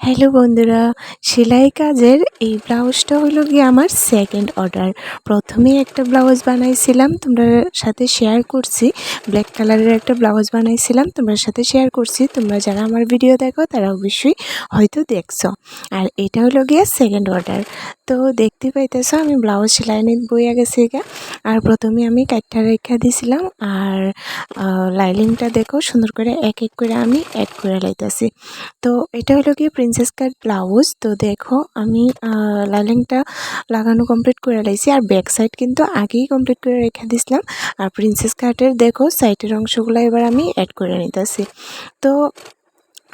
Hello বন্ধুরা, সেলাই কাজের এই ব্লাউজটা হলো গিয়ে আমার সেকেন্ড অর্ডার প্রথমে একটা ব্লাউজ বানাইছিলাম, তোমরা সাথে শেয়ার করছি। ব্ল্যাক কালারের একটা ব্লাউজ বানাইছিলাম, তোমরা সাথে শেয়ার করছি। তোমরা যারা আমার ভিডিও দেখো, তারা অবশ্যই হয়তো দেখছ। আর এটা হলো গিয়ে সেকেন্ড অর্ডার তো দেখতে পাইতেছো, আমি ব্লাউজ সেলাই নিতে বইয়া গেছি গা। আর প্রথমে আমি কাঠটা রেখা দিছিলাম, আর লাইলিংটা দেখো, সুন্দর করে এক এক করে আমি অ্যাড করে লাইতেছি। তো এটা হলো গিয়ে প্রিন্সেস কাট ব্লাউজ তো দেখো, আমি লাইলিংটা লাগানো কমপ্লিট করে লাইছি। আর ব্যাক সাইড কিন্তু আগেই কমপ্লিট করে রেখে দিয়েছিলাম আর প্রিন্সেস কাটের দেখো সাইডের অংশগুলো এবার আমি অ্যাড করে নিতেছি। তো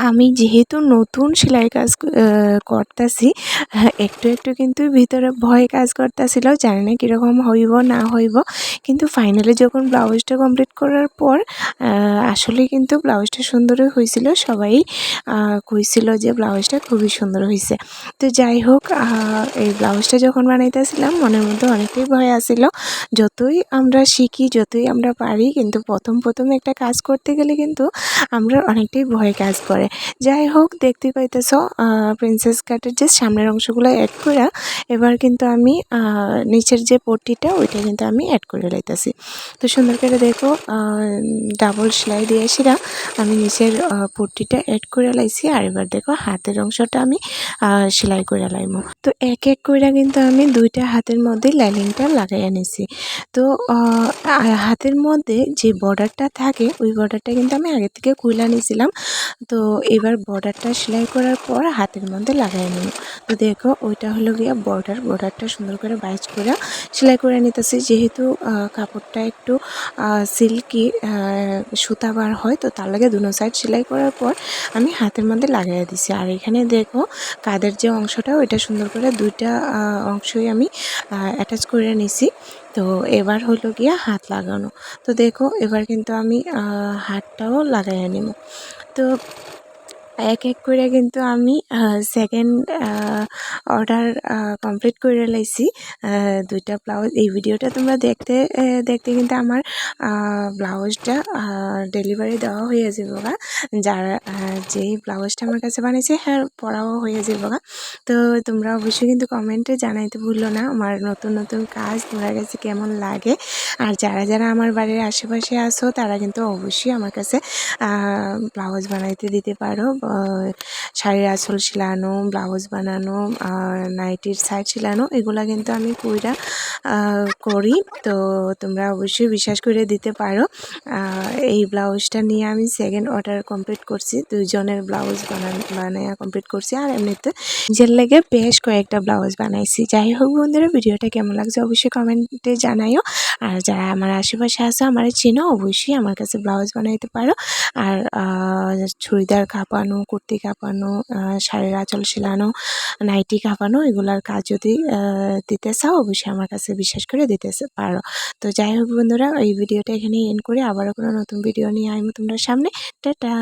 আমি যেহেতু নতুন সেলাই কাজ করতেছি একটু একটু কিন্তু ভিতরে ভয় কাজ করতেছিল, জানি না কীরকম হইব, না হইব। কিন্তু ফাইনালি যখন ব্লাউজটা কমপ্লিট করার পর আসলে কিন্তু ব্লাউজটা সুন্দরই হয়েছিল সবাই কইছিল যে ব্লাউজটা খুবই সুন্দর হয়েছে তো যাই হোক এই ব্লাউজটা যখন বানাইতেছিলাম, মনের মধ্যে অনেকটাই ভয় আসছিল যতই আমরা শিখি, যতই আমরা পারি, কিন্তু প্রথম প্রথম একটা কাজ করতে গেলে কিন্তু আমরা অনেকটাই ভয় কাজ করে। যাই হোক দেখতে পাইতেছ প্রিন্সেস কাটের যে সামনের অংশগুলো অ্যাড করে এবার কিন্তু আমি নিচের যে পট্টিটা, ওইটা কিন্তু আমি অ্যাড করে লাইতেছি। তো সুন্দর করে দেখো ডাবল সেলাই দিয়েছিরা আমি নিচের পট্টিটা অ্যাড করে লাইছি, আর এবার দেখো হাতের অংশটা আমি সেলাই করে লাইমো। তো এক এক করে কিন্তু আমি দুইটা হাতের মধ্যে লাইনিংটা লাগাইয়া নিছি তো হাতের মধ্যে যে বর্ডারটা থাকে, ওই বর্ডারটা কিন্তু আমি আগে থেকে কুইলা নিয়েছিলাম তো এবার বর্ডারটা সেলাই করার পর হাতের মধ্যে লাগাই নিব। তো দেখো, ওইটা হলো গিয়া বর্ডার বর্ডারটা সুন্দর করে বাইচ করে সেলাই করে নিতেছি। যেহেতু কাপড়টা একটু সিল্কি সুতা বার হয়, তো তার লাগে দুনো সাইড সেলাই করার পর আমি হাতের মধ্যে লাগাই দিছি। আর এখানে দেখো, কাদের যে অংশটা, ওইটা সুন্দর করে দুইটা অংশই আমি অ্যাটাচ করে নিছি। তো এবার হলো গিয়া হাত লাগানো। তো দেখো, এবার কিন্তু আমি হাতটাও লাগাইয়া নিব। তো এক এক করে কিন্তু আমি সেকেন্ড অর্ডার কমপ্লিট করে লাইছি। দুইটা ব্লাউজ এই ভিডিওটা তোমরা দেখতে দেখতে কিন্তু আমার ব্লাউজটা ডেলিভারি দেওয়া হয়ে যাব যারা যেই ব্লাউজটা আমার কাছে বানিয়েছে হ্যাঁ পড়াও হয়ে যাব তো তোমরা অবশ্যই কিন্তু কমেন্টে জানাইতে ভুললো না আমার নতুন নতুন কাজ, তোমার কাছে কেমন লাগে। আর যারা যারা আমার বাড়ির আশেপাশে আসো তারা কিন্তু অবশ্যই আমার কাছে ব্লাউজ বানাইতে দিতে পারো। শাড়ির আঁচল সেলানো ব্লাউজ বানানো নাইটির সাইড সেলানো এগুলো কিন্তু আমি কইরা করি। তো তোমরা অবশ্যই বিশ্বাস করে দিতে পারো। এই ব্লাউজটা নিয়ে আমি সেকেন্ড অর্ডার কমপ্লিট করছি দুজনের ব্লাউজ বানানো বানায় কমপ্লিট করছি, আর এমনিতে নিজের লেগে বেশ কয়েকটা ব্লাউজ বানাইছি। যাই হোক বন্ধুরা, ভিডিওটা কেমন লাগছে অবশ্যই কমেন্টে জানাইও। আর যারা আমার আশেপাশে আছে, আমার চেনো, অবশ্যই আমার কাছে ব্লাউজ বানাইতে পারো। আর চুড়িদার কাঁপানো, কুর্তি কাঁপানো শাড়ির আঁচল সেলানো, নাইটি কাঁপানো, এগুলার কাজ যদি দিতে চাও, অবশ্যই আমার কাছে বিশ্বাস করে দিতে পারো। তো যাই হোক বন্ধুরা, এই ভিডিওটা এখানে এন্ড করে। আবারও কোনো নতুন ভিডিও নিয়ে আমি তোমরা সামনে। টাটা!